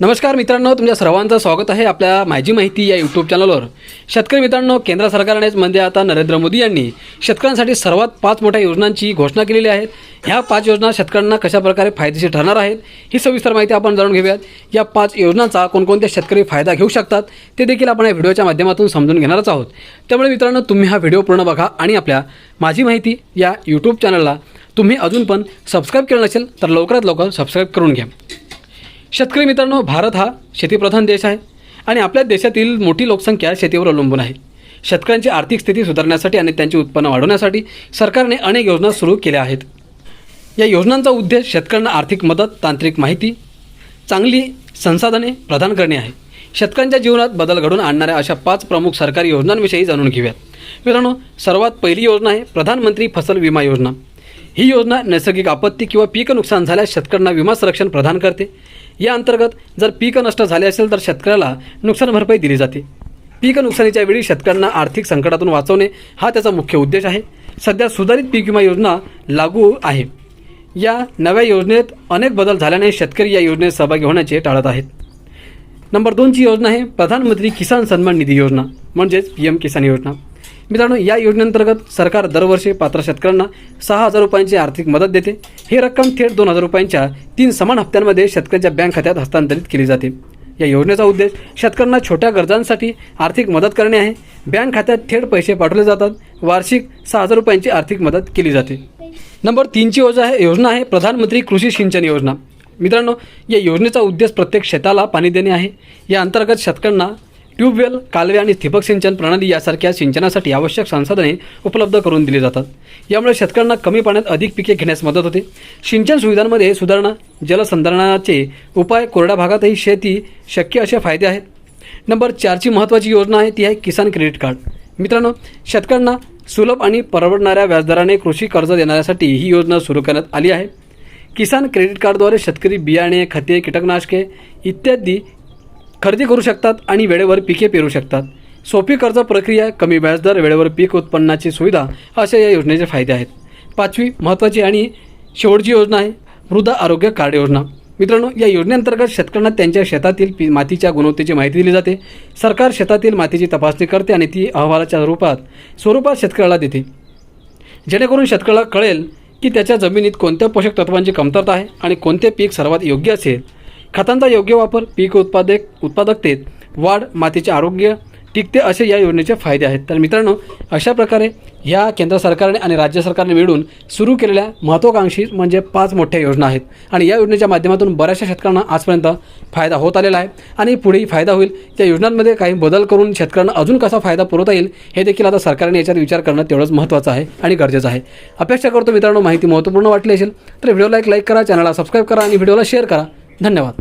नमस्कार मित्रांनो तुमच्या सर्वांचं स्वागत आहे आपल्या माझी माहिती या यूट्यूब चॅनलवर शेतकरी मित्रांनो केंद्र सरकारनेच म्हणजे आता नरेंद्र मोदी यांनी शेतकऱ्यांसाठी सर्वात पाच मोठ्या योजनांची घोषणा केलेली आहे ह्या पाच योजना शेतकऱ्यांना कशाप्रकारे फायदेशीर ठरणार आहेत ही सविस्तर माहिती आपण जाणून घेऊयात. या पाच योजनांचा कोणकोणते शेतकरी फायदा घेऊ शकतात ते देखील आपण या व्हिडिओच्या माध्यमातून समजून घेणारच आहोत. त्यामुळे मित्रांनो तुम्ही हा व्हिडिओ पूर्ण बघा आणि आपल्या माझी माहिती या यूट्यूब चॅनलला तुम्ही अजून पण सबस्क्राईब केलं नसेल तर लवकरात लवकर सबस्क्राईब करून घ्या. शेतकरी मित्रांनो भारत हा शेतीप्रधान देश आहे आणि आपल्या देशातील मोठी लोकसंख्या शेतीवर अवलंबून आहे. शेतकऱ्यांची आर्थिक स्थिती सुधारण्यासाठी आणि त्यांचे उत्पन्न वाढवण्यासाठी सरकारने अनेक योजना सुरू केल्या आहेत. या योजनांचा उद्देश शेतकऱ्यांना आर्थिक मदत तांत्रिक माहिती चांगली संसाधने प्रदान करणे आहे. शेतकऱ्यांच्या जीवनात बदल घडून आणणाऱ्या अशा पाच प्रमुख सरकारी योजनांविषयी जाणून घेऊयात. मित्रांनो सर्वात पहिली योजना आहे प्रधानमंत्री फसल विमा योजना. ही योजना नैसर्गिक आपत्ती किंवा पीक नुकसान झाल्यास शेतकऱ्यांना विमा संरक्षण प्रदान करते. या अंतर्गत जर पीक नष्ट झाले असेल तर शेतकऱ्याला नुकसान भरपाई दिली जाते. पीक नुकसानीच्या वेळी शेतकऱ्यांना आर्थिक संकटातून वाचवणे हा त्याचा मुख्य उद्देश आहे. सध्या सुधारित पीक विमा योजना लागू आहे. या नव्या योजनेत अनेक बदल झाल्याने शेतकरी या योजनेत सहभागी होण्याचे टाळत आहेत. नंबर दोनची योजना आहे प्रधानमंत्री किसान सन्मान निधी योजना म्हणजेच पी एम किसान योजना. मित्रांनो या योजनेअंतर्गत सरकार दरवर्षी पात्र शेतकऱ्यांना सहा हजार रुपयांची आर्थिक मदत देते. ही रक्कम थेट दोन हजार रुपयांच्या तीन समान हप्त्यांमध्ये शेतकऱ्यांच्या बँक खात्यात हस्तांतरित केली जाते. या योजनेचा उद्देश शेतकऱ्यांना छोट्या गरजांसाठी आर्थिक मदत करणे आहे. बँक खात्यात थेट पैसे पाठवले जातात. वार्षिक सहा हजार रुपयांची आर्थिक मदत केली जाते. नंबर तीनची योजना आहे योजना आहे प्रधानमंत्री कृषी सिंचन योजना. मित्रांनो या योजनेचा उद्देश प्रत्येक शेताला पाणी देणे आहे. या अंतर्गत शेतकऱ्यांना ट्यूबवेल कालवे आणि ठिबक सिंचन प्रणाली यासारख्या सिंचनासाठी आवश्यक संसाधने उपलब्ध करून दिली जातात. यामुळे शेतकऱ्यांना कमी पाण्यात अधिक पिके घेण्यास मदत होते. सिंचन सुविधांमध्ये सुधारणा जलसंधारणाचे उपाय कोरड्या भागातही शेती शक्य असे फायदे आहेत. नंबर चारची महत्त्वाची योजना आहे ती आहे किसान क्रेडिट कार्ड. मित्रांनो शेतकऱ्यांना सुलभ आणि परवडणाऱ्या व्याजदराने कृषी कर्ज देण्यासाठी ही योजना सुरू करण्यात आली आहे. किसान क्रेडिट कार्डद्वारे शेतकरी बियाणे खते कीटकनाशके इत्यादी खरेदी करू शकतात आणि वेळेवर पिके पेरू शकतात. सोपी कर्ज प्रक्रिया कमी व्याजदर वेळेवर पीक उत्पन्नाची सुविधा असे या योजनेचे फायदे आहेत. पाचवी महत्त्वाची आणि शेवटची योजना आहे मृदा आरोग्य कार्ड योजना. मित्रांनो या योजनेअंतर्गत शेतकऱ्यांना त्यांच्या शेतातील पी मातीच्या गुणवत्तेची माहिती दिली जाते. सरकार शेतातील मातीची तपासणी करते आणि ती अहवालाच्या रूपात स्वरूपात शेतकऱ्याला देते. जेणेकरून शेतकऱ्याला कळेल की त्याच्या जमिनीत कोणत्या पोषक तत्वांची कमतरता आहे आणि कोणते पीक सर्वात योग्य असेल. खतांचा योग्य वापर पीक उत्पादक उत्पादकतेत वाढ मातीचे आरोग्य टिकते असे या योजनेचे फायदे आहेत. तर मित्रांनो अशा प्रकारे ह्या केंद्र सरकारने आणि राज्य सरकारने मिळून सुरू केलेल्या महत्त्वाकांक्षी म्हणजे पाच मोठ्या योजना आहेत. आणि या योजनेच्या माध्यमातून बऱ्याचशा शेतकऱ्यांना आजपर्यंत फायदा होत आलेला आहे आणि पुढेही फायदा होईल. त्या योजनांमध्ये काही बदल करून शेतकऱ्यांना अजून कसा फायदा पुरवता येईल हे देखील आता सरकारने याच्यात विचार करणं तेवढंच महत्त्वाचं आहे आणि गरजेचं आहे. अपेक्षा करतो मित्रांनो माहिती महत्त्वपूर्ण वाटली असेल तर व्हिडिओला एक लाईक करा चॅनलला सबस्क्राईब करा आणि व्हिडिओला शेअर करा. धन्यवाद.